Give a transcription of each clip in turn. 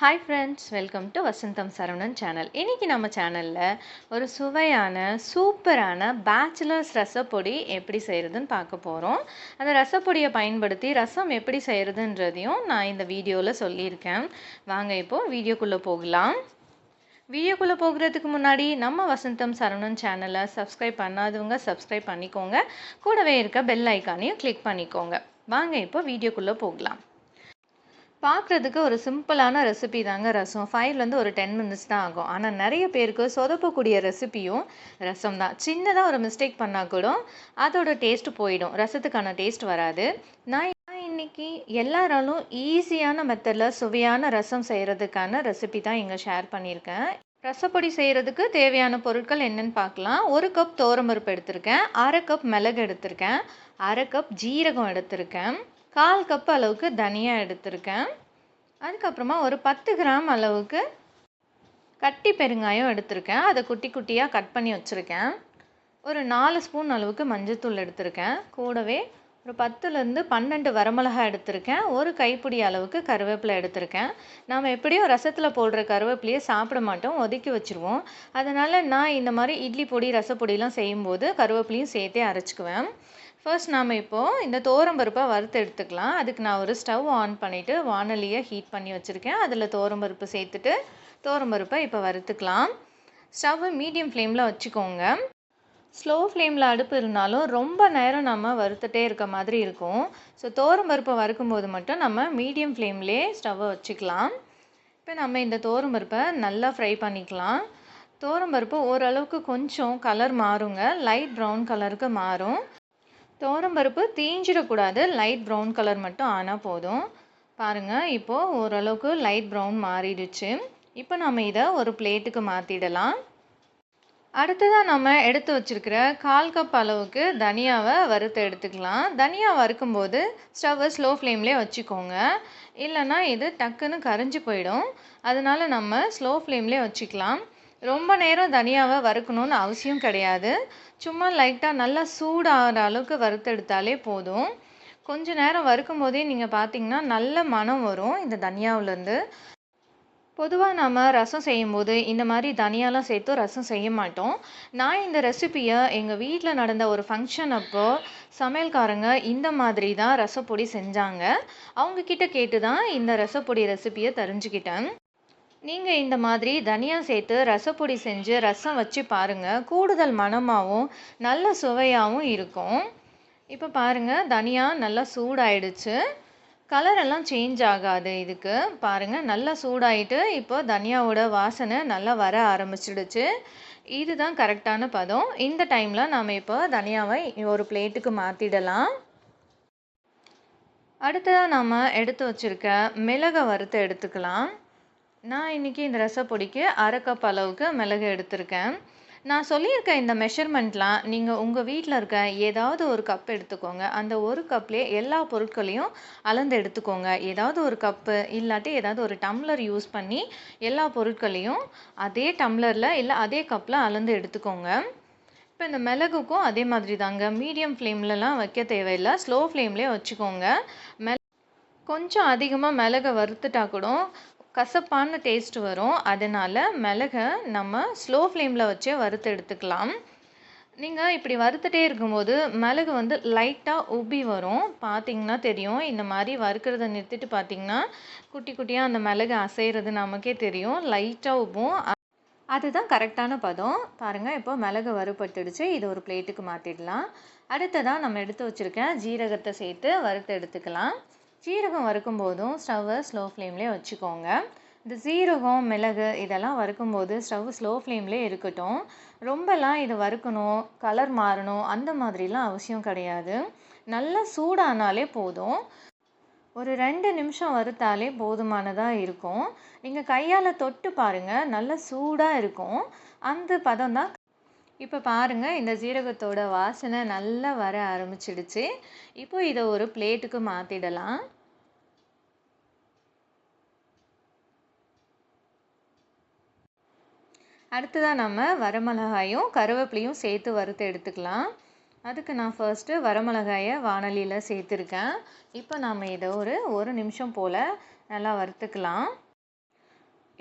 Hi friends welcome to Vasantham Saravanan channel இன்றைக்கி நம்ம சேனலில் ஒரு சுவையான சூப்பரான பேச்சுலர்ஸ் ரசப்பொடி எப்படி செய்கிறதுன்னு பார்க்க போகிறோம் அந்த ரசப்பொடியை பயன்படுத்தி ரசம் எப்படி செய்கிறதுன்றதையும் நான் இந்த வீடியோவில் சொல்லியிருக்கேன். வாங்க இப்போது வீடியோக்குள்ளே போகலாம். வீடியோக்குள்ளே போகிறதுக்கு முன்னாடி நம்ம வசந்தம் சரவணன் சேனலை சப்ஸ்கிரைப் பண்ணாதவங்க சப்ஸ்கிரைப் பண்ணிக்கோங்க. கூடவே இருக்க பெல் ஐக்கானையும் கிளிக் பண்ணிக்கோங்க. வாங்க இப்போ வீடியோக்குள்ளே போகலாம். பார்க்குறதுக்கு ஒரு சிம்பிளான ரெசிபி தாங்க ரசம். ஃபைவ்லேருந்து ஒரு டென் மினிட்ஸ் தான் ஆகும். ஆனால் நிறைய பேருக்கு சொதப்பக்கூடிய ரெசிபியும் ரசம் தான். சின்னதாக ஒரு மிஸ்டேக் பண்ணால் கூட அதோட டேஸ்ட் போயிடும். ரசத்துக்கான டேஸ்ட் வராது. நான் இன்னைக்கு எல்லாராலும் ஈஸியான மெத்தடில் சுவையான ரசம் செய்கிறதுக்கான ரெசிபி தான் இங்கே ஷேர் பண்ணியிருக்கேன். ரசப்பொடி செய்கிறதுக்கு தேவையான பொருட்கள் என்னென்னு பார்க்கலாம். ஒரு கப் தோரம்பருப்பு எடுத்திருக்கேன். அரை கப் மிளகு எடுத்திருக்கேன். அரை கப் ஜீரகம் எடுத்திருக்கேன். கால் கப் அளவுக்கு தனியா எடுத்திருக்கேன். அதுக்கப்புறமா ஒரு பத்து கிராம் அளவுக்கு கட்டி பெருங்காயம் எடுத்திருக்கேன். அதை குட்டி குட்டியாக கட் பண்ணி வச்சுருக்கேன். ஒரு நாலு ஸ்பூன் அளவுக்கு மஞ்சத்தூள் எடுத்திருக்கேன். கூடவே ஒரு பத்துலேருந்து பன்னெண்டு வரமிளகாய் எடுத்திருக்கேன். ஒரு கைப்பிடி அளவுக்கு கருவேப்பிலை எடுத்திருக்கேன். நாம் எப்படியும் ரசத்தில் போடுற கருவேப்பிலையை சாப்பிட மாட்டோம். ஒதுக்கி வச்சுருவோம். அதனால் நான் இந்த மாதிரி இட்லி பொடி ரசப்பொடிலாம் செய்யும்போது கருவேப்பிலையும் சேர்த்தே அரைச்சிக்குவேன். ஃபர்ஸ்ட் நாம் இப்போது இந்த தோரம்பருப்பை வறுத்து எடுத்துக்கலாம். அதுக்கு நான் ஒரு ஸ்டவ் ஆன் பண்ணிவிட்டு வானலியை ஹீட் பண்ணி வச்சுருக்கேன். அதில் தோரம்பருப்பு சேர்த்துட்டு தோரம்பருப்பை இப்போ வறுத்துக்கலாம். ஸ்டவ்வை மீடியம் ஃப்ளேமில் வச்சுக்கோங்க. ஸ்லோ ஃப்ளேமில் அடுப்பு இருந்தாலும் ரொம்ப நேரம் நம்ம வறுத்துட்டே இருக்க மாதிரி இருக்கும். ஸோ தோரம்பருப்பை வறுக்கும்போது மட்டும் நம்ம மீடியம் ஃப்ளேம்லேயே ஸ்டவ்வை வச்சுக்கலாம். இப்போ நம்ம இந்த தோரம்பருப்பை நல்லா ஃப்ரை பண்ணிக்கலாம். தோரம்பருப்பு ஓரளவுக்கு கொஞ்சம் கலர் மாறுங்க. லைட் ப்ரௌன் கலருக்கு மாறும். தோரம்பருப்பு தீஞ்சிடக்கூடாது. லைட் ப்ரௌன் கலர் மட்டும் ஆனால் போதும். பாருங்கள் இப்போது ஓரளவுக்கு லைட் ப்ரௌன் மாறிடுச்சு. இப்போ நம்ம இதை ஒரு பிளேட்டுக்கு மாற்றிடலாம் அடுத்ததாக நம்ம எடுத்து வச்சுருக்கிற கால் கப் அளவுக்கு தனியாவை வறுத்து எடுத்துக்கலாம். தனியா வறுக்கும்போது ஸ்டவ்வை ஸ்லோ ஃப்ளேம்லேயே வச்சுக்கோங்க. இல்லைன்னா இது டக்குன்னு கரைஞ்சி போயிடும். அதனால நம்ம ஸ்லோ ஃப்ளேம்லேயே வச்சுக்கலாம். ரொம்ப நேரம் தனியாவை வறுக்கணும்னு அவசியம் கிடையாது. சும்மா லைட்டாக நல்லா சூடாகிற அளவுக்கு வறுத்தெடுத்தாலே போதும். கொஞ்ச நேரம் வறுக்கும் போதே நீங்கள் பார்த்தீங்கன்னா நல்ல மனம் வரும் இந்த தனியாவிலேருந்து பொதுவாக நம்ம ரசம் செய்யும்போது இந்த மாதிரி தனியாலாம் சேர்த்து ரசம் செய்ய மாட்டோம். நான் இந்த ரெசிப்பியை எங்கள் வீட்டில் நடந்த ஒரு ஃபங்க்ஷன் அப்போ சமையல்காரங்க இந்த மாதிரி தான் ரசப்பொடி செஞ்சாங்க. அவங்கக்கிட்ட கேட்டு தான் இந்த ரசப்பொடி ரெசிப்பியை தெரிஞ்சுக்கிட்டேன். நீங்கள் இந்த மாதிரி தனியா சேர்த்து ரசப்பொடி செஞ்சு ரசம் வச்சு பாருங்கள் கூடுதல் மணமாகவும் நல்ல சுவையாகவும் இருக்கும். இப்போ பாருங்கள் தனியா நல்லா சூடாயிடுச்சு. கலரெல்லாம் சேஞ்ச் ஆகாது இதுக்கு. பாருங்கள் நல்லா சூடாயிட்டு இப்போ தனியாவோட வாசனை நல்லா வர ஆரம்பிச்சிடுச்சு. இதுதான் கரெக்டான பதம். இந்த டைமில் நாம் இப்போ தனியாவை ஒரு பிளேட்டுக்கு மாற்றிடலாம் அடுத்ததாக நாம் எடுத்து வச்சுருக்க மிளகை வறுத்து எடுத்துக்கலாம். நான் இன்றைக்கி இந்த ரசப்பொடிக்கு அரை கப் அளவுக்கு மிளகு எடுத்திருக்கேன். நான் சொல்லியிருக்க இந்த மெஷர்மெண்ட்லாம் நீங்கள் உங்கள் வீட்டில் இருக்க ஏதாவது ஒரு கப் எடுத்துக்கோங்க. அந்த ஒரு கப்லேயே எல்லா பொருட்களையும் அளந்து எடுத்துக்கோங்க. ஏதாவது ஒரு கப்பு இல்லாட்டி ஏதாவது ஒரு டம்ளர் யூஸ் பண்ணி எல்லா பொருட்களையும் அதே டம்ளரில் இல்லை அதே கப்பில் அளந்து எடுத்துக்கோங்க. இப்போ இந்த மிளகுக்கும் அதே மாதிரி தாங்க. மீடியம் ஃப்ளேம்லலாம் வைக்க தேவையில்லை. ஸ்லோ ஃப்ளேம்லேயே வச்சுக்கோங்க. மெ கொஞ்சம் அதிகமாக மிளகை வறுத்துட்டா கூட கசப்பான டேஸ்ட் வரும். அதனால் மிளகை நம்ம ஸ்லோ ஃப்ளேமில் வச்சே வறுத்து எடுத்துக்கலாம். நீங்கள் இப்படி வறுத்துட்டே இருக்கும்போது மிளகு வந்து லைட்டாக உப்பி வரும். பார்த்தீங்கன்னா தெரியும். இந்த மாதிரி வறுக்கிறத நிறுத்திட்டு பார்த்தீங்கன்னா குட்டி குட்டியாக அந்த மிளகு அசைகிறது நமக்கே தெரியும். லைட்டாக உப்பும். அதுதான் கரெக்டான பதம். பாருங்கள் இப்போ மிளகு வறுபட்டுடுச்சு. இது ஒரு பிளேட்டுக்கு மாற்றிடலாம் அடுத்ததாக நம்ம எடுத்து வச்சுருக்கேன் ஜீரகத்தை சேர்த்து வறுத்து எடுத்துக்கலாம். சீரகம் வறுக்கும் போதும் ஸ்டவ்வை ஸ்லோ ஃப்ளேம்லேயே வச்சுக்கோங்க. இந்த ஜீரகம் மிளகு இதெல்லாம் வறுக்கும்போது ஸ்டவ் ஸ்லோ ஃப்ளேம்லேயே இருக்கட்டும். ரொம்பலாம் இது வறுக்கணும் கலர் மாறணும் அந்த மாதிரிலாம் அவசியம் கிடையாது. நல்லா சூடானாலே போதும். ஒரு ரெண்டு நிமிஷம் வறுத்தாலே போதுமானதாக இருக்கும். நீங்கள் கையால் தொட்டு பாருங்கள் நல்லா சூடாக இருக்கும். அந்த பதம் தான் இப்போ பாருங்கள் இந்த ஜீரகத்தோட வாசனை நல்லா வர ஆரம்பிச்சிடுச்சு. இப்போ இதை ஒரு பிளேட்டுக்கு மாற்றிடலாம் அடுத்ததாக நம்ம வரமிளகாயும் கருவேப்பிலையும் சேர்த்து வறுத்து எடுத்துக்கலாம். அதுக்கு நான் ஃபர்ஸ்ட்டு வரமிளகாயை வானலியில் சேர்த்துருக்கேன். இப்போ நாம் இதை ஒரு ஒரு நிமிஷம் போல் நல்லா வறுத்துக்கலாம்.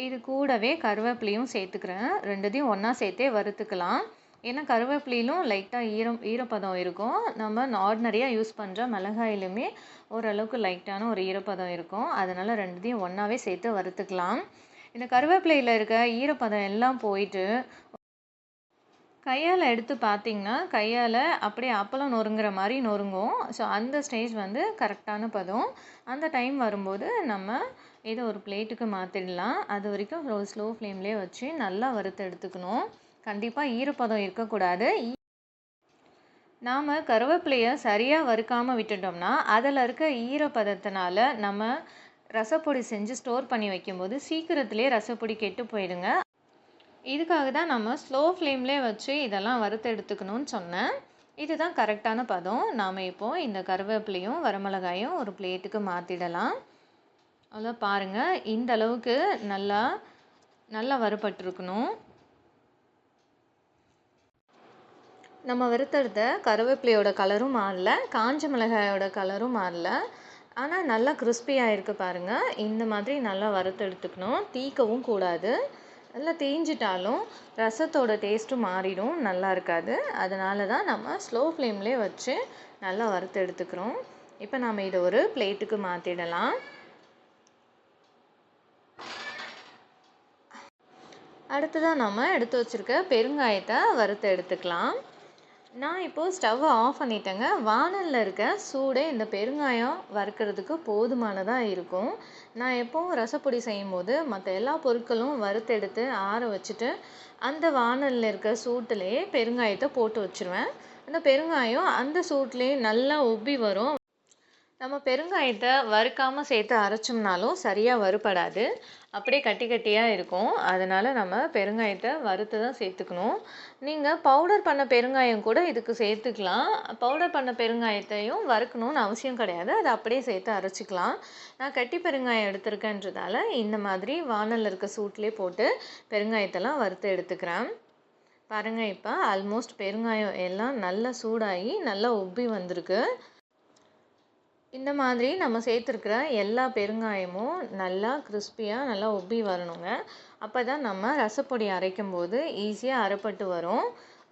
இது கூடவே கருவேப்பிலையும் சேர்த்துக்கிறேன். ரெண்டுத்தையும் ஒன்றா சேர்த்தே வறுத்துக்கலாம். ஏன்னா கருவேப்பிலையிலும் லைட்டாக ஈரம் ஈரப்பதம் இருக்கும். நம்ம ஆர்டினரியாக யூஸ் பண்ணுற மிளகாயிலுமே ஓரளவுக்கு லைட்டான ஒரு ஈரப்பதம் இருக்கும். அதனால் ரெண்டுத்தையும் ஒன்றாவே சேர்த்து வறுத்துக்கலாம். இந்த கருவேப்பிலையில் இருக்க ஈரப்பதம் எல்லாம் போயிட்டு கையால் எடுத்து பார்த்தீங்கன்னா கையால் அப்படியே அப்பளம் நொறுங்குற மாதிரி நொறுங்கும். ஸோ அந்த ஸ்டேஜ் வந்து கரெக்டான பதம். அந்த டைம் வரும்போது நம்ம இதை ஒரு பிளேட்டுக்கு மாற்றிடலாம் அது வரைக்கும் ஒரு ஸ்லோ ஃப்ளேம்லேயே வச்சு நல்லா வறுத்து எடுத்துக்கணும். கண்டிப்பாக ஈரப்பதம் இருக்கக்கூடாது. நாம் கருவேப்பிலையை சரியாக வறுக்காமல் விட்டுட்டோம்னா அதில் இருக்க ஈரப்பதத்தினால நம்ம ரசப்பொடி செஞ்சு ஸ்டோர் பண்ணி வைக்கும்போது சீக்கிரத்துலேயே ரசப்பொடி கெட்டு போயிடுங்க. இதுக்காக தான் நம்ம ஸ்லோ ஃப்ளேம்லேயே வச்சு இதெல்லாம் வறுத்து எடுத்துக்கணும்னு சொன்னேன். இதுதான் கரெக்டான பதம். நாம் இப்போது இந்த கருவேப்பிலையும் வரமிளகாயும் ஒரு பிளேட்டுக்கு மாற்றிடலாம் அதான் பாருங்கள் இந்த அளவுக்கு நல்லா நல்லா வறுபட்டிருக்கணும். நம்ம வறுத்தெடுத்த கருவேப்பிலையோட கலரும் மாறல. காஞ்ச மிளகாயோட கலரும் மாறல. ஆனால் நல்லா கிறிஸ்பியாக இருக்குது பாருங்கள் இந்த மாதிரி நல்லா வறுத்து எடுத்துக்கணும். தீக்கவும் கூடாது. நல்லா தேஞ்சிட்டாலும் ரசத்தோட டேஸ்ட்டும் மாறிடும். நல்லா இருக்காது. அதனால தான் நம்ம ஸ்லோ ஃப்ளேம்லேயே வச்சு நல்லா வறுத்து எடுத்துக்கிறோம். இப்போ நம்ம இதை ஒரு பிளேட்டுக்கு மாற்றிடலாம் அடுத்ததாக நம்ம எடுத்து வச்சுருக்க பெருங்காயத்தை வறுத்து எடுத்துக்கலாம். நான் இப்போது ஸ்டவ்வை ஆஃப் பண்ணிட்டேங்க. வானலில் இருக்க சூடே இந்த பெருங்காயம் வறுக்கிறதுக்கு போதுமானதாக இருக்கும். நான் எப்போவும் ரசப்பொடி செய்யும்போது மற்ற எல்லா பொருட்களும் வறுத்தெடுத்து ஆற வச்சுட்டு அந்த வானலில் இருக்க சூட்டுலேயே பெருங்காயத்தை போட்டு வச்சுருவேன். அந்த பெருங்காயம் அந்த சூட்லேயே நல்லா உப்பி வரும். நம்ம பெருங்காயத்தை வறுக்காமல் சேர்த்து அரைச்சோம்னாலும் சரியாக வறுபடாது. அப்படியே கட்டி கட்டியாக இருக்கும். அதனால் நம்ம பெருங்காயத்தை வறுத்து தான் சேர்த்துக்கணும். நீங்கள் பவுடர் பண்ண பெருங்காயம் கூட இதுக்கு சேர்த்துக்கலாம். பவுடர் பண்ண பெருங்காயத்தையும் வறுக்கணும்னு அவசியம் கிடையாது. அதை அப்படியே சேர்த்து அரைச்சிக்கலாம். நான் கட்டி பெருங்காயம் எடுத்திருக்கேன்றதால இந்த மாதிரி வானலில் இருக்க சூட்லேயே போட்டு பெருங்காயத்தெல்லாம் வறுத்து எடுத்துக்கிறேன். பாருங்கள் இப்போ ஆல்மோஸ்ட் பெருங்காயம் எல்லாம் நல்லா சூடாகி நல்லா உப்பி வந்திருக்கு. இந்த மாதிரி நம்ம சேர்த்துருக்குற எல்லா பெருங்காயமும் நல்லா கிறிஸ்பியாக நல்லா உப்பி வரணுங்க. அப்போ தான் நம்ம ரசப்பொடி அரைக்கும் போது ஈஸியாக அரைப்பட்டு வரும்.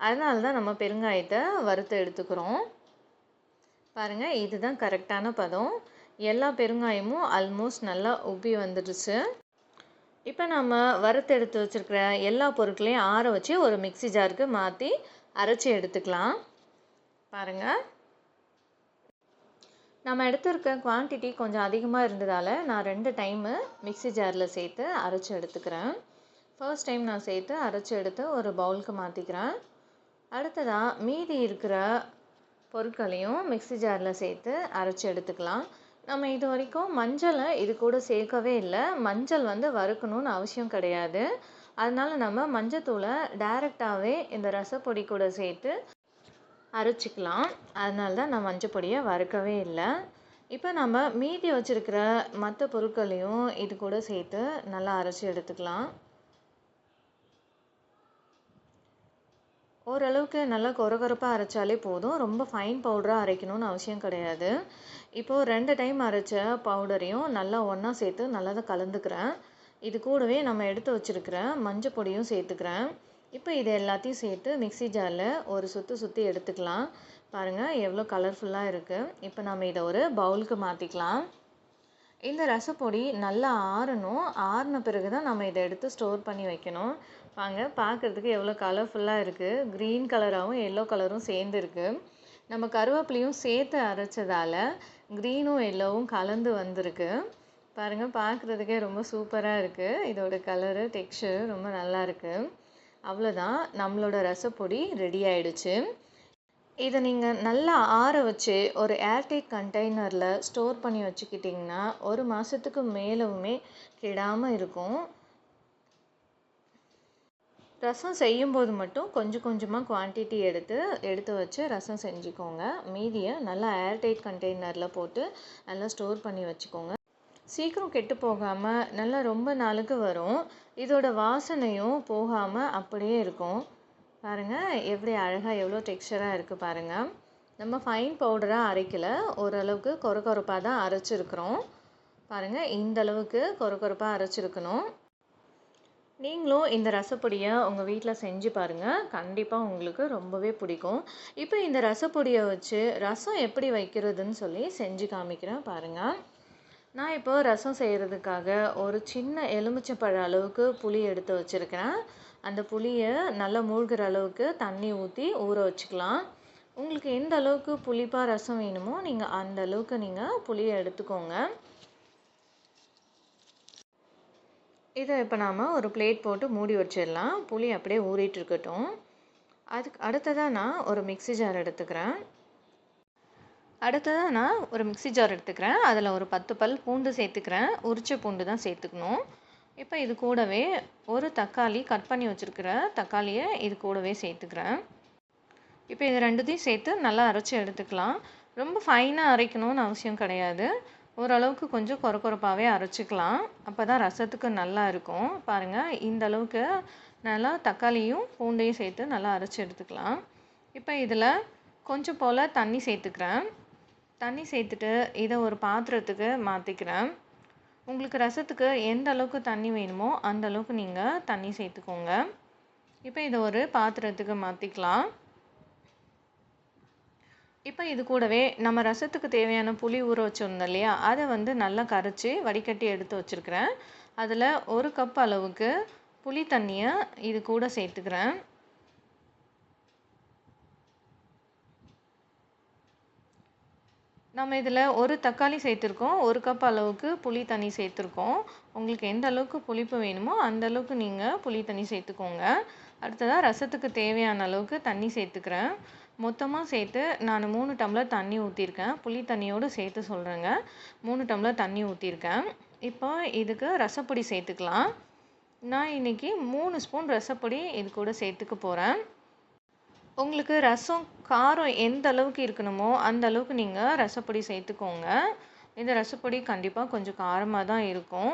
அதனால தான் நம்ம பெருங்காயத்தை வறுத்து எடுத்துக்கிறோம். பாருங்கள் இதுதான் கரெக்டான பதம். எல்லா பெருங்காயமும் ஆல்மோஸ்ட் நல்லா உப்பி வந்துடுச்சு. இப்போ நம்ம வறுத்து எடுத்து வச்சுருக்கிற எல்லா பொருட்களையும் ஆற வச்சு ஒரு மிக்சி ஜாருக்கு மாற்றி அரைச்சி எடுத்துக்கலாம். பாருங்கள் நம்ம எடுத்திருக்க குவான்டிட்டி கொஞ்சம் அதிகமாக இருந்ததால் நான் ரெண்டு டைமு மிக்சி ஜாரில் சேர்த்து அரைச்சி எடுத்துக்கிறேன். ஃபர்ஸ்ட் டைம் நான் சேர்த்து அரைச்சி எடுத்து ஒரு பவுலுக்கு மாற்றிக்கிறேன் அடுத்ததாக மீதி இருக்கிற பொருட்களையும் மிக்சி ஜாரில் சேர்த்து அரைச்சி எடுத்துக்கலாம். நம்ம இது வரைக்கும் மஞ்சளை இது கூட சேர்க்கவே இல்லை. மஞ்சள் வந்து வறுக்கணும்னு அவசியம் கிடையாது. அதனால் நம்ம மஞ்சத்தூளை டைரெக்டாகவே இந்த ரசப்பொடி கூட சேர்த்து அரைச்சிக்கலாம். அதனால தான் நான் மஞ்சள் பொடியை வறுக்கவே இல்லை. இப்போ நம்ம மீதி வச்சுருக்கிற மற்ற பொருட்களையும் இது கூட சேர்த்து நல்லா அரைச்சி எடுத்துக்கலாம். ஓரளவுக்கு நல்லா கொரகொரப்பாக அரைச்சாலே போதும். ரொம்ப ஃபைன் பவுடராக அரைக்கணும்னு அவசியம் கிடையாது. இப்போது ரெண்டு டைம் அரைச்ச பவுடரையும் நல்லா ஒன்றா சேர்த்து நல்லா தான் கலந்துக்கிறேன். இது கூடவே நம்ம எடுத்து வச்சுருக்கிற மஞ்சள் பொடியும் சேர்த்துக்கிறேன். இப்போ இது எல்லாத்தையும் சேர்த்து மிக்சி ஜாரில் ஒரு சுற்று சுற்றி எடுத்துக்கலாம். பாருங்கள் எவ்வளோ கலர்ஃபுல்லாக இருக்குது இப்போ நம்ம இதை ஒரு பவுலுக்கு மாற்றிக்கலாம் இந்த ரசப்பொடி நல்லா ஆறணும். ஆறின பிறகு தான் நம்ம இதை எடுத்து ஸ்டோர் பண்ணி வைக்கணும். வாங்க பார்க்குறதுக்கு எவ்வளோ கலர்ஃபுல்லாக இருக்குது க்ரீன் கலராகவும் எல்லோ கலரும் சேர்ந்துருக்கு நம்ம கருவேப்பிலையும் சேர்த்து அரைச்சதால் க்ரீனும் எல்லோவும் கலந்து வந்திருக்கு. பாருங்கள் பார்க்குறதுக்கே ரொம்ப சூப்பராக இருக்குது இதோட கலரு டெக்ஸ்சர் ரொம்ப நல்லா இருக்குது அவ்வளோதான் நம்மளோட ரசப்பொடி ரெடி ஆயிடுச்சு. இதை நீங்கள் நல்லா ஆற வச்சு ஒரு ஏர்டைட் கண்டெய்னரில் ஸ்டோர் பண்ணி வச்சுக்கிட்டிங்கன்னா ஒரு மாதத்துக்கு மேலவுமே கெடாமல் இருக்கும். ரசம் செய்யும்போது மட்டும் கொஞ்சம் கொஞ்சமாக குவான்டிட்டி எடுத்து எடுத்து வச்சு ரசம் செஞ்சுக்கோங்க. மீதியை நல்லா ஏர்டைட் கண்டெய்னரில் போட்டு நல்லா ஸ்டோர் பண்ணி வச்சுக்கோங்க. சீக்கிரம் கெட்டு போகாமல் நல்லா ரொம்ப நாளுக்கு வரும். இதோட வாசனையும் போகாமல் அப்படியே இருக்கும். பாருங்கள் எப்படி அழகாக எவ்வளோ டெக்ஸ்சராக இருக்குது பாருங்கள் நம்ம ஃபைன் பவுடராக அரைக்கல. ஓரளவுக்கு கொர கொரப்பாக தான் அரைச்சிருக்கிறோம். பாருங்கள் இந்தளவுக்கு கொர கொரப்பாக அரைச்சிருக்கணும். நீங்களும் இந்த ரசப்பொடியை உங்கள் வீட்டில் செஞ்சு பாருங்கள் கண்டிப்பாக உங்களுக்கு ரொம்பவே பிடிக்கும். இப்போ இந்த ரசப்பொடியை வச்சு ரசம் எப்படி வைக்கிறதுன்னு சொல்லி செஞ்சு காமிக்கிறேன் பாருங்கள் நான் இப்போ ரசம் செய்கிறதுக்காக ஒரு சின்ன எலுமிச்சைப்பழ அளவுக்கு புளி எடுத்து வச்சுருக்கிறேன். அந்த புளியை நல்லா மூழ்கிற அளவுக்கு தண்ணி ஊற்றி ஊற வச்சுக்கலாம். உங்களுக்கு எந்த அளவுக்கு புளிப்பாக ரசம் வேணுமோ நீங்கள் அந்த அளவுக்கு நீங்கள் புளியை எடுத்துக்கோங்க. இதை இப்போ நாம் ஒரு பிளேட் போட்டு மூடி வச்சிடலாம். புளி அப்படியே ஊறிட்டு இருக்கட்டும். அதுக்கு அடுத்ததாக நான் ஒரு மிக்ஸி ஜார் எடுத்துக்கிறேன். அடுத்ததாக நான் ஒரு மிக்ஸி ஜார் எடுத்துக்கிறேன். அதில் ஒரு பத்து பல் பூண்டு சேர்த்துக்கிறேன். உரிச்ச பூண்டு தான் சேர்த்துக்கணும். இப்போ இது கூடவே ஒரு தக்காளி கட் பண்ணி வச்சுருக்கிற தக்காளியை இது கூடவே சேர்த்துக்கிறேன். இப்போ இது ரெண்டுத்தையும் சேர்த்து நல்லா அரைச்சி எடுத்துக்கலாம். ரொம்ப ஃபைனாக அரைக்கணும்னு அவசியம் கிடையாது. ஓரளவுக்கு கொஞ்சம் கொர கொரப்பாகவே அரைச்சிக்கலாம். அப்போ தான் ரசத்துக்கு நல்லா இருக்கும். பாருங்கள் இந்த அளவுக்கு நல்லா தக்காளியும் பூண்டையும் சேர்த்து நல்லா அரைச்சி எடுத்துக்கலாம். இப்போ இதில் கொஞ்சம் போல் தண்ணி சேர்த்துக்கிறேன். தண்ணி சேர்த்துட்டு இதை ஒரு பாத்திரத்துக்கு மாற்றிக்கிறேன் உங்களுக்கு ரசத்துக்கு எந்த அளவுக்கு தண்ணி வேணுமோ அந்த அளவுக்கு நீங்கள் தண்ணி சேர்த்துக்கோங்க. இப்போ இதை ஒரு பாத்திரத்துக்கு மாற்றிக்கலாம் இப்போ இது கூடவே நம்ம ரசத்துக்கு தேவையான புளி ஊற வச்சுருந்தோம் இல்லையா? அதை வந்து நல்லா கரைச்சி வடிகட்டி எடுத்து வச்சுருக்கிறேன். அதில் ஒரு கப் அளவுக்கு புளி தண்ணியை இது கூட சேர்த்துக்கிறேன். நம்ம இதில் ஒரு தக்காளி சேர்த்துருக்கோம் ஒரு கப் அளவுக்கு புளி தண்ணி சேர்த்துருக்கோம். உங்களுக்கு எந்த அளவுக்கு புளிப்பு வேணுமோ அந்த அளவுக்கு நீங்கள் புளி தண்ணி சேர்த்துக்கோங்க. அடுத்ததாக ரசத்துக்கு தேவையான அளவுக்கு தண்ணி சேர்த்துக்கிறேன். மொத்தமாக சேர்த்து நான் மூணு டம்ளர் தண்ணி ஊற்றிருக்கேன் புளி தண்ணியோடு சேர்த்து சொல்கிறேங்க மூணு டம்ளர் தண்ணி ஊற்றிருக்கேன் இப்போ இதுக்கு ரசப்பொடி சேர்த்துக்கலாம். நான் இன்றைக்கி மூணு ஸ்பூன் ரசப்பொடி இது கூட சேர்த்துக்க போகிறேன் உங்களுக்கு ரசம் காரம் எந்த அளவுக்கு இருக்கணுமோ அந்த அளவுக்கு நீங்கள் ரசப்பொடி சேர்த்துக்கோங்க. இந்த ரசப்பொடி கண்டிப்பாக கொஞ்சம் காரமாக தான் இருக்கும்.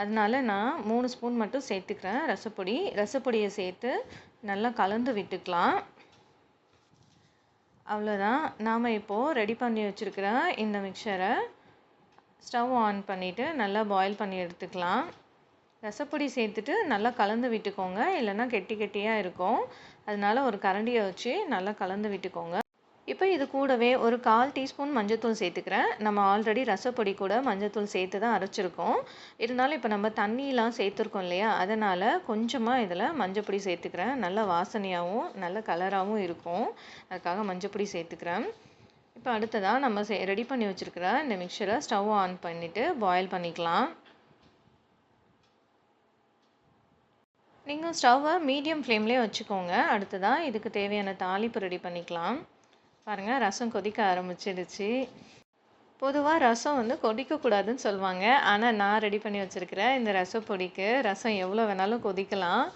அதனால நான் மூணு ஸ்பூன் மட்டும் சேர்த்துக்கிறேன் ரசப்பொடி. ரசப்பொடியை சேர்த்து நல்லா கலந்து விட்டுக்கலாம். அவ்வளோதான் நாம் இப்போது ரெடி பண்ணி வச்சுருக்கிற இந்த மிக்சரை ஸ்டவ் ஆன் பண்ணிவிட்டு நல்லா பாயில் பண்ணி எடுத்துக்கலாம். ரசப்பொடி சேர்த்துட்டு நல்லா கலந்து விட்டுக்கோங்க. இல்லைன்னா கெட்டி கெட்டியாக இருக்கும். அதனால ஒரு கரண்டியை வச்சு நல்லா கலந்து விட்டுக்கோங்க. இப்போ இது கூடவே ஒரு கால் டீஸ்பூன் மஞ்சத்தூள் சேர்த்துக்கிறேன். நம்ம ஆல்ரெடி ரசப்பொடி கூட மஞ்சத்தூள் சேர்த்து தான் அரைச்சிருக்கோம். இருந்தாலும் இப்போ நம்ம தண்ணியெலாம் சேர்த்துருக்கோம் இல்லையா? அதனால் கொஞ்சமாக இதில் மஞ்சப்பொடி சேர்த்துக்கிறேன். நல்ல வாசனையாகவும் நல்ல கலராகவும் இருக்கும். அதுக்காக மஞ்சப்பொடி சேர்த்துக்கிறேன். இப்போ அடுத்ததாக நம்ம சே ரெடி பண்ணி வச்சுருக்கிற இந்த மிக்சரை ஸ்டவ் ஆன் பண்ணிவிட்டு பாயில் பண்ணிக்கலாம். நீங்கள் ஸ்டவ்வை மீடியம் ஃப்ளேம்லேயே வச்சுக்கோங்க. அடுத்ததாக இதுக்கு தேவையான தாளிப்பு ரெடி பண்ணிக்கலாம். பாருங்கள் ரசம் கொதிக்க ஆரம்பிச்சிடுச்சு. பொதுவாக ரசம் வந்து கொதிக்கக்கூடாதுன்னு சொல்லுவாங்க. ஆனால் நான் ரெடி பண்ணி வச்சுருக்கிறேன் இந்த ரசப்பொடிக்கு ரசம் எவ்வளோ வேணாலும் கொதிக்கலாம்.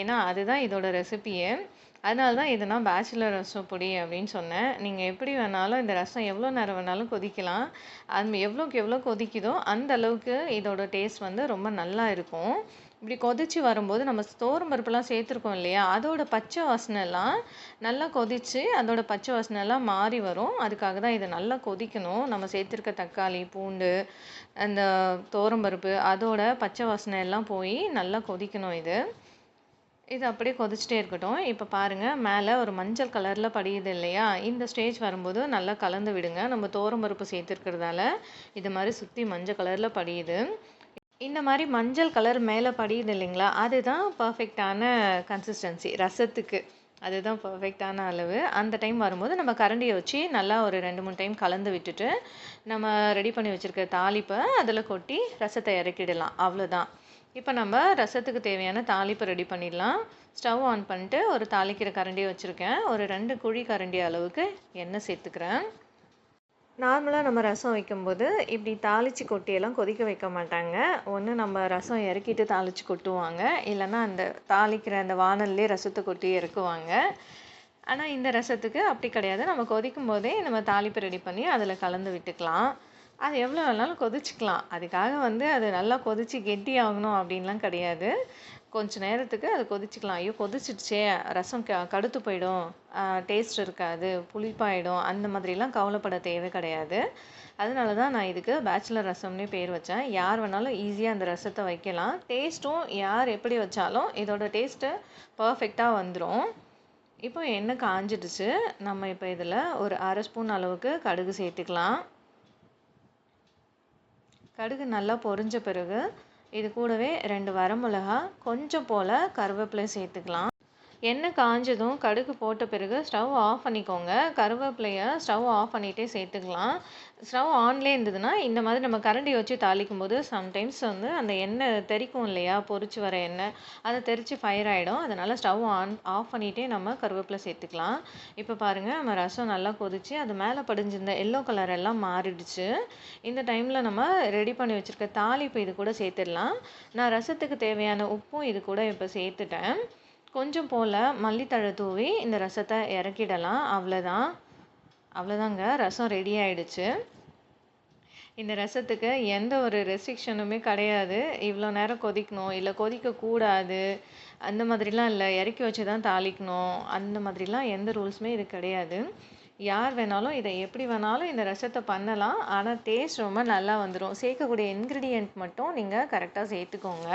ஏன்னா அதுதான் இதோட ரெசிபியே. அதனால தான் இது நான் பேச்சுலர் ரசம் பொடி அப்படின்னு சொன்னேன். நீங்கள் எப்படி வேணாலும் இந்த ரசம் எவ்வளோ நேரம் வேணாலும் கொதிக்கலாம். அது எவ்வளோக்கு எவ்வளோ கொதிக்குதோ அந்த அளவுக்கு இதோட டேஸ்ட் வந்து ரொம்ப நல்லா இருக்கும். இப்படி கொதிச்சு வரும்போது நம்ம தோரம் பருப்புலாம் சேர்த்துருக்கோம் இல்லையா? அதோட பச்சை வாசனைலாம் நல்லா கொதிச்சு அதோட பச்சை வாசனைலாம் மாறி வரும். அதுக்காக தான் இதை நல்லா கொதிக்கணும். நம்ம சேர்த்துருக்க தக்காளி பூண்டு அந்த தோரம் பருப்பு அதோட பச்சை வாசனை எல்லாம் போய் நல்லா கொதிக்கணும் இது. இது அப்படியே கொதிச்சிட்டே இருக்கட்டும். இப்போ பாருங்கள் மேலே ஒரு மஞ்சள் கலரில் படியுது இல்லையா? இந்த ஸ்டேஜ் வரும்போது நல்லா கலந்து விடுங்க. நம்ம தோரம் பருப்பு சேர்த்துருக்கிறதால இது மாதிரி சுற்றி மஞ்சள் கலரில் படியுது. இந்த மாதிரி மஞ்சள் கலர் மேலே படியுது இல்லைங்களா? அதுதான் பர்ஃபெக்டான கன்சிஸ்டன்சி ரசத்துக்கு அதுதான் பர்ஃபெக்டான அளவு. அந்த டைம் வரும்போது நம்ம கரண்டியை வச்சு நல்லா ஒரு ரெண்டு மூணு டைம் கலந்து விட்டுட்டு நம்ம ரெடி பண்ணி வச்சுருக்க தாளிப்பை அதில் கொட்டி ரசத்தை இறக்கிடலாம். அவ்வளோதான் இப்போ நம்ம ரசத்துக்கு தேவையான தாளிப்பு ரெடி பண்ணிடலாம். ஸ்டவ் ஆன் பண்ணிட்டு ஒரு தாளிக்கிற கரண்டியை வச்சுருக்கேன். ஒரு ரெண்டு குழி கரண்டி அளவுக்கு எண்ணெய் சேர்த்துக்கிறேன். நார்மலாக நம்ம ரசம் வைக்கும்போது இப்படி தாளித்து கொட்டியெல்லாம் கொதிக்க வைக்க மாட்டாங்க. ஒன்று நம்ம ரசம் இறக்கிட்டு தாளித்து கொட்டுவாங்க. இல்லைன்னா அந்த தாளிக்கிற அந்த வானல்லே ரசத்தை கொட்டி இறக்குவாங்க. ஆனால் இந்த ரசத்துக்கு அப்படி கிடையாது. நம்ம கொதிக்கும் போதே நம்ம தாளிப்பு ரெடி பண்ணி அதில் கலந்து விட்டுக்கலாம். அது எவ்வளோ வேணாலும் கொதிச்சுக்கலாம். அதுக்காக வந்து அது நல்லா கொதித்து கெட்டி ஆகணும் அப்படின்லாம் கிடையாது. கொஞ்ச நேரத்துக்கு அது கொதிச்சுக்கலாம். ஐயோ கொதிச்சிடுச்சே. ரசம் க கடுத்து போயிடும். டேஸ்ட் இருக்காது. புளிப்பாயிடும். அந்த மாதிரிலாம் கவலைப்பட தேவை கிடையாது. அதனால தான் நான் இதுக்கு பேச்சுலர் ரசம்னே பேர் வச்சேன். யார் வேணாலும் ஈஸியாக அந்த ரசத்தை வைக்கலாம். டேஸ்ட்டும் யார் எப்படி வச்சாலும் இதோட டேஸ்ட்டு பர்ஃபெக்டாக வந்துடும் இப்போ எண்ணெய் காஞ்சிடுச்சு. நம்ம இப்போ இதில் ஒரு அரை ஸ்பூன் அளவுக்கு கடுகு சேர்த்துக்கலாம். கடுகு நல்லா பொரிஞ்ச பிறகு இது கூடவே ரெண்டு வரமிளகா கொஞ்சம் போல் கருவேப்பிலை சேர்த்துக்கலாம். எண்ணெய் காஞ்சதும் கடுகு போட்ட பிறகு ஸ்டவ் ஆஃப் பண்ணிக்கோங்க. கருவேப்பிலையை ஸ்டவ் ஆஃப் பண்ணிகிட்டே சேர்த்துக்கலாம். ஸ்டவ் ஆன்லேயே இருந்ததுன்னா இந்த மாதிரி நம்ம கரண்டி வச்சு தாளிக்கும் போது சம்டைம்ஸ் வந்து அந்த எண்ணெய் தெறிக்கும் இல்லையா? பொறிச்சு வர எண்ணெய். அதை தெரித்து ஃபயர் ஆகிடும் அதனால் ஸ்டவ் ஆன் ஆஃப் பண்ணிகிட்டே நம்ம கருவேப்பிலை சேர்த்துக்கலாம். இப்போ பாருங்கள் நம்ம ரசம் நல்லா கொதிச்சு அது மேலே படிஞ்சிருந்த எல்லோ கலர் எல்லாம் மாறிடுச்சு. இந்த டைமில் நம்ம ரெடி பண்ணி வச்சுருக்க தாளிப்பு இது கூட சேர்த்துடலாம். நான் ரசத்துக்கு தேவையான உப்பும் இது கூட இப்போ சேர்த்துட்டேன். கொஞ்சம் போல் மல்லித்தழை தூவி இந்த ரசத்தை இறக்கிடலாம். அவ்வளோதான் அவ்வளோதாங்க ரசம் ரெடி ஆயிடுச்சு. இந்த ரசத்துக்கு எந்த ஒரு ரெஸ்ட்ரிக்ஷனுமே கிடையாது. இவ்வளோ நேரம் கொதிக்கணும். இல்லை கொதிக்கக்கூடாது அந்த மாதிரிலாம் இல்லை. இறக்கி வச்சு தான் தாளிக்கணும். அந்த மாதிரிலாம் எந்த ரூல்ஸுமே இது கிடையாது. யார் வேணாலும் இதை எப்படி வேணாலும் இந்த ரசத்தை பண்ணலாம். ஆனால் டேஸ்ட் ரொம்ப நல்லா வந்துடும் சேர்க்கக்கூடிய இன்க்ரீடியண்ட் மட்டும் நீங்கள் கரெக்டாக சேர்த்துக்கோங்க.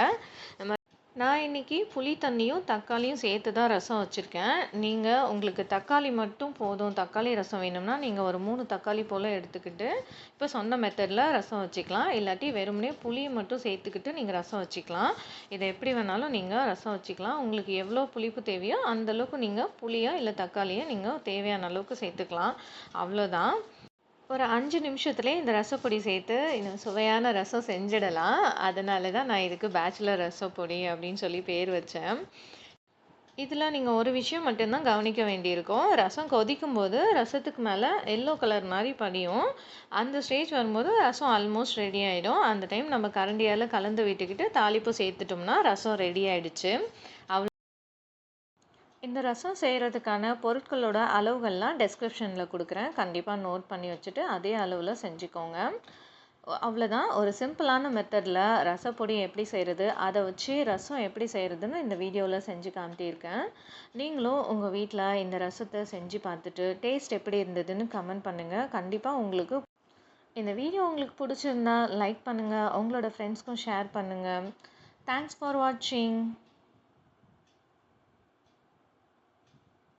நம்ம நான் இன்றைக்கி புளி தண்ணியும் தக்காளியும் சேர்த்து தான் ரசம் வச்சுருக்கேன். நீங்கள் உங்களுக்கு தக்காளி மட்டும் போதும். தக்காளி ரசம் வேணும்னா நீங்கள் ஒரு மூணு தக்காளி போல் எடுத்துக்கிட்டு இப்போ சொன்ன மெத்தடில் ரசம் வச்சுக்கலாம். இல்லாட்டி வெறுமனே புளியை மட்டும் சேர்த்துக்கிட்டு நீங்கள் ரசம் வச்சுக்கலாம். இதை எப்படி வேணாலும் நீங்கள் ரசம் வச்சுக்கலாம். உங்களுக்கு எவ்வளோ புளிப்பு தேவையோ அந்தளவுக்கு நீங்கள் புளியோ இல்லை தக்காளியோ நீங்கள் தேவையான அளவுக்கு சேர்த்துக்கலாம். அவ்வளோதான் ஒரு அஞ்சு நிமிஷத்துலேயே இந்த ரசப்பொடி சேர்த்து இந்த சுவையான ரசம் செஞ்சிடலாம். அதனால தான் நான் இதுக்கு பேச்சுலர் ரசப்பொடி அப்படின்னு சொல்லி பேர் வச்சேன். இதில் நீங்கள் ஒரு விஷயம் மட்டும்தான் கவனிக்க வேண்டியிருக்கும். ரசம் கொதிக்கும் போது ரசத்துக்கு மேலே எல்லோ கலர் மாதிரி படியும். அந்த ஸ்டேஜ் வரும்போது ரசம் ஆல்மோஸ்ட் ரெடி ஆகிடும் அந்த டைம் நம்ம கரண்டியால் கலந்து விட்டுக்கிட்டு தாளிப்பு சேர்த்துட்டோம்னா ரசம் ரெடி ஆகிடுச்சு அவ்வளோ இந்த ரசம் செய்கிறதுக்கான பொருட்களோட அளவுகள்லாம் டெஸ்கிரிப்ஷனில் கொடுக்குறேன். கண்டிப்பாக நோட் பண்ணி வச்சுட்டு அதே அளவில் செஞ்சுக்கோங்க. அவ்வளோதான் ஒரு சிம்பிளான மெத்தடில் ரசப்பொடி எப்படி செய்கிறது அதை வச்சு ரசம் எப்படி செய்கிறதுன்னு இந்த வீடியோவில் செஞ்சு காமிட்டியிருக்கேன் நீங்களும் உங்கள் வீட்டில் இந்த ரசத்தை செஞ்சு பார்த்துட்டு டேஸ்ட் எப்படி இருந்ததுன்னு கமெண்ட் பண்ணுங்கள் கண்டிப்பாக உங்களுக்கு இந்த வீடியோ உங்களுக்கு பிடிச்சிருந்தா லைக் பண்ணுங்கள் உங்களோட ஃப்ரெண்ட்ஸ்க்கும் ஷேர் பண்ணுங்கள் தேங்க்ஸ் ஃபார் வாட்சிங்